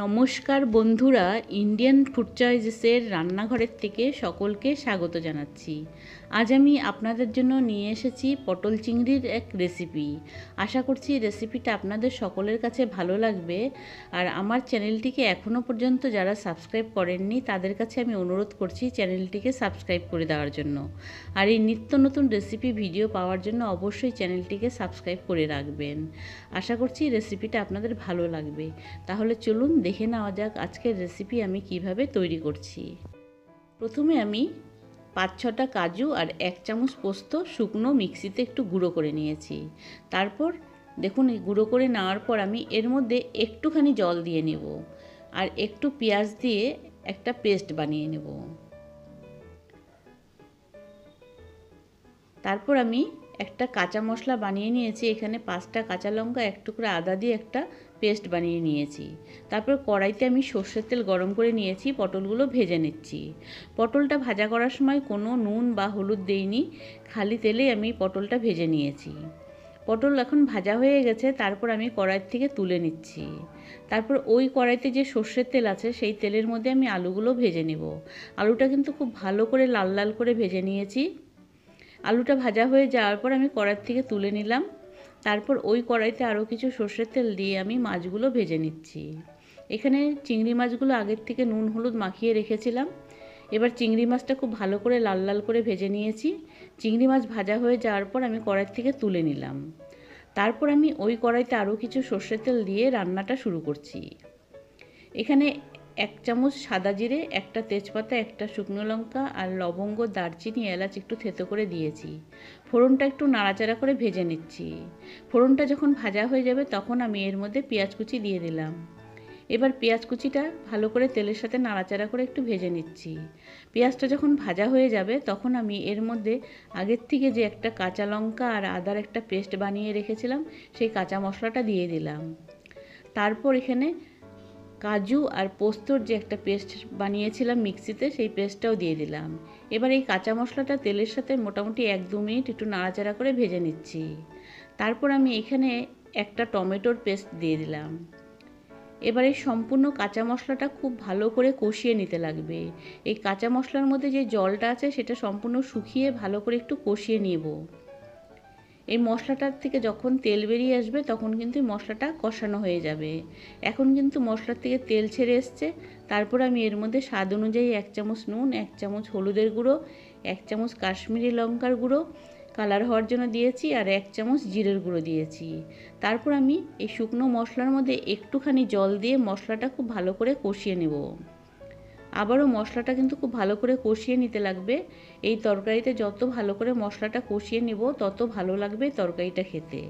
নমস্কার বন্ধুরা Indian food চয়েসের রান্নাঘরের থেকে সকলকে স্বাগত জানাচ্ছি। আজ আমি আপনাদের জন্য নিয়ে এসেছি পটল চিংড়ির এক রেসিপি আশা করছি রেসিপিটা আপনাদের সকলের কাছে ভালো লাগবে। আর আমার চ্যানেলটিকে এখনও পর্যন্ত যারা সাবস্ক্রাইব করেননি, তাদের কাছে আমি অনুরোধ করছি চ্যানেলটিকে সাবস্ক্রাইব করে দেওয়ার জন্য। আর এই নিত্য নতুন রেসিপি ভিডিও পাওয়ার জন্য অবশ্যই চ্যানেলটিকে সাবস্ক্রাইব করে রাখবেন। আশা করছি রেসিপিটা আপনাদের ভালো লাগবে। তাহলে চলুন দেখে নেওয়া যাক আজকের রেসিপি আমি কীভাবে তৈরি করছি। প্রথমে আমি পাঁচ ছটা কাজু আর এক চামচ পোস্ত শুকনো মিক্সিতে একটু গুঁড়ো করে নিয়েছি। তারপর দেখুন, এই গুঁড়ো করে নেওয়ার পর আমি এর মধ্যে একটুখানি জল দিয়ে নেব আর একটু পেঁয়াজ দিয়ে একটা পেস্ট বানিয়ে নেব। তারপর আমি একটা কাঁচা মশলা বানিয়ে নিয়েছি। এখানে পাঁচটা কাঁচা লঙ্কা, এক টুকরো আদা দিয়ে একটা পেস্ট বানিয়ে নিয়েছি। তারপর কড়াইতে আমি সর্ষের তেল গরম করে নিয়েছি, পটলগুলো ভেজে নিচ্ছি। পটলটা ভাজা করার সময় কোনো নুন বা হলুদ দেইনি, খালি তেলে আমি পটলটা ভেজে নিয়েছি। পটল এখন ভাজা হয়ে গেছে, তারপর আমি কড়াইয়ের থেকে তুলে নিচ্ছি। তারপর ওই কড়াইতে যে সর্ষের তেল আছে, সেই তেলের মধ্যে আমি আলুগুলো ভেজে নেব। আলুটা কিন্তু খুব ভালো করে লাল লাল করে ভেজে নিয়েছি। আলুটা ভাজা হয়ে যাওয়ার পর আমি কড়াই থেকে তুলে নিলাম। তারপর ওই কড়াইতে আরও কিছু সর্ষের তেল দিয়ে আমি মাছগুলো ভেজে নিচ্ছি। এখানে চিংড়ি মাছগুলো আগের থেকে নুন হলুদ মাখিয়ে রেখেছিলাম। এবার চিংড়ি মাছটা খুব ভালো করে লাল লাল করে ভেজে নিয়েছি। চিংড়ি মাছ ভাজা হয়ে যাওয়ার পর আমি কড়াই থেকে তুলে নিলাম। তারপর আমি ওই কড়াইতে আরও কিছু সর্ষের তেল দিয়ে রান্নাটা শুরু করছি। এখানে এক চামচ সাদা জিরে, একটা তেজপাতা, একটা শুকনো লঙ্কা আর লবঙ্গ, দারচিনি, এলাচ একটু থেতো করে দিয়েছি। ফোড়নটা একটু নাড়াচাড়া করে ভেজে নিচ্ছি। ফোড়নটা যখন ভাজা হয়ে যাবে তখন আমি এর মধ্যে পেঁয়াজ কুচি দিয়ে দিলাম। এবার পেঁয়াজ কুচিটা ভালো করে তেলের সাথে নাড়াচাড়া করে একটু ভেজে নিচ্ছি। পেঁয়াজটা যখন ভাজা হয়ে যাবে তখন আমি এর মধ্যে আগের থেকে যে একটা কাঁচা লঙ্কা আর আদার একটা পেস্ট বানিয়ে রেখেছিলাম, সেই কাঁচা মশলাটা দিয়ে দিলাম। তারপর এখানে কাজু আর পোস্তর যে একটা পেস্ট বানিয়েছিলাম মিক্সিতে, সেই পেস্টটাও দিয়ে দিলাম। এবার এই কাঁচা মশলাটা তেলের সাথে মোটামুটি এক দু মিনিট একটু নাড়াচাড়া করে ভেজে নিচ্ছি। তারপর আমি এখানে একটা টমেটোর পেস্ট দিয়ে দিলাম। এবার এই সম্পূর্ণ কাঁচা মশলাটা খুব ভালো করে কষিয়ে নিতে লাগবে। এই কাঁচা মশলার মধ্যে যে জলটা আছে, সেটা সম্পূর্ণ শুকিয়ে ভালো করে একটু কষিয়ে নেব। এই মশলাটার থেকে যখন তেল বেরিয়ে আসবে, তখন কিন্তু মশলাটা কষানো হয়ে যাবে। এখন কিন্তু মশলার থেকে তেল ছেড়ে এসছে। তারপর আমি এর মধ্যে স্বাদ অনুযায়ী এক চামচ নুন, এক চামচ হলুদের গুঁড়ো, এক চামচ কাশ্মীরি লঙ্কার গুঁড়ো কালার হওয়ার জন্য দিয়েছি আর এক চামচ জিরের গুঁড়ো দিয়েছি। তারপর আমি এই শুকনো মশলার মধ্যে একটুখানি জল দিয়ে মশলাটা খুব ভালো করে কষিয়ে নেব। আবারও মশলাটা কিন্তু খুব ভালো করে কষিয়ে নিতে লাগবে। এই তরকারিতে যত ভালো করে মশলাটা কষিয়ে নেব, তত ভালো লাগবে তরকারিটা খেতে।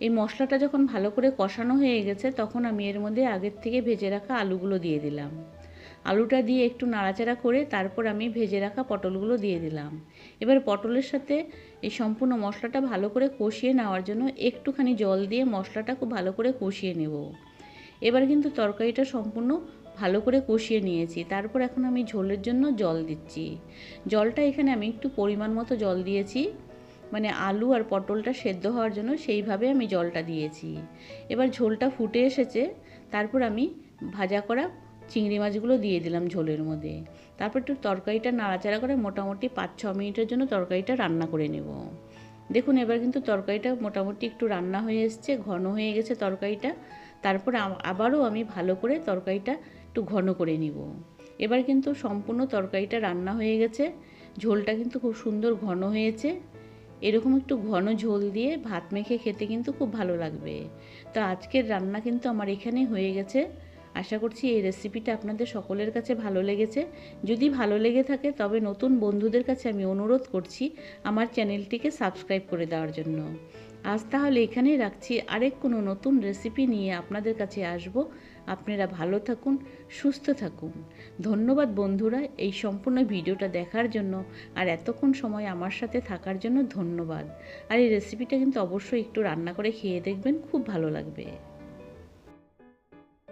এই মশলাটা যখন ভালো করে কষানো হয়ে গেছে, তখন আমি এর মধ্যে আগের থেকে ভেজে রাখা আলুগুলো দিয়ে দিলাম। আলুটা দিয়ে একটু নাড়াচাড়া করে তারপর আমি ভেজে রাখা পটলগুলো দিয়ে দিলাম। এবার পটলের সাথে এই সম্পূর্ণ মশলাটা ভালো করে কষিয়ে নেওয়ার জন্য একটুখানি জল দিয়ে মশলাটা খুব ভালো করে কষিয়ে নেব। এবার কিন্তু তরকারিটা সম্পূর্ণ ভালো করে কষিয়ে নিয়েছি। তারপর এখন আমি ঝোলের জন্য জল দিচ্ছি। জলটা এখানে আমি একটু পরিমাণ মতো জল দিয়েছি। মানে আলু আর পটলটা সেদ্ধ হওয়ার জন্য সেইভাবে আমি জলটা দিয়েছি। এবার ঝোলটা ফুটে এসেছে। তারপর আমি ভাজা করা চিংড়ি মাছগুলো দিয়ে দিলাম ঝোলের মধ্যে। তারপর একটু তরকারিটা নাড়াচাড়া করে মোটামুটি পাঁচ ছ মিনিটের জন্য তরকারিটা রান্না করে নেব। দেখুন, এবার কিন্তু তরকারিটা মোটামুটি একটু রান্না হয়ে এসছে, ঘন হয়ে গেছে তরকারিটা। তারপর আবারও আমি ভালো করে তরকারিটা একটু ঘন করে নিব। এবার কিন্তু সম্পূর্ণ তরকারিটা রান্না হয়ে গেছে। ঝোলটা কিন্তু খুব সুন্দর ঘন হয়েছে। এরকম একটু ঘন ঝোল দিয়ে ভাত মেখে খেতে কিন্তু খুব ভালো লাগবে। তো আজকের রান্না কিন্তু আমার এখানে হয়ে গেছে। আশা করছি এই রেসিপিটা আপনাদের সকলের কাছে ভালো লেগেছে। যদি ভালো লেগে থাকে তবে নতুন বন্ধুদের কাছে আমি অনুরোধ করছি আমার চ্যানেলটিকে সাবস্ক্রাইব করে দেওয়ার জন্য। আজ তাহলে এখানেই রাখছি। আরেক কোনো নতুন রেসিপি নিয়ে আপনাদের কাছে আসব। আপনারা ভালো থাকুন, সুস্থ থাকুন। ধন্যবাদ বন্ধুরা এই সম্পূর্ণ ভিডিওটা দেখার জন্য। আর এতক্ষণ সময় আমার সাথে থাকার জন্য ধন্যবাদ। আর এই রেসিপিটা কিন্তু অবশ্যই একটু রান্না করে খেয়ে দেখবেন, খুব ভালো লাগবে।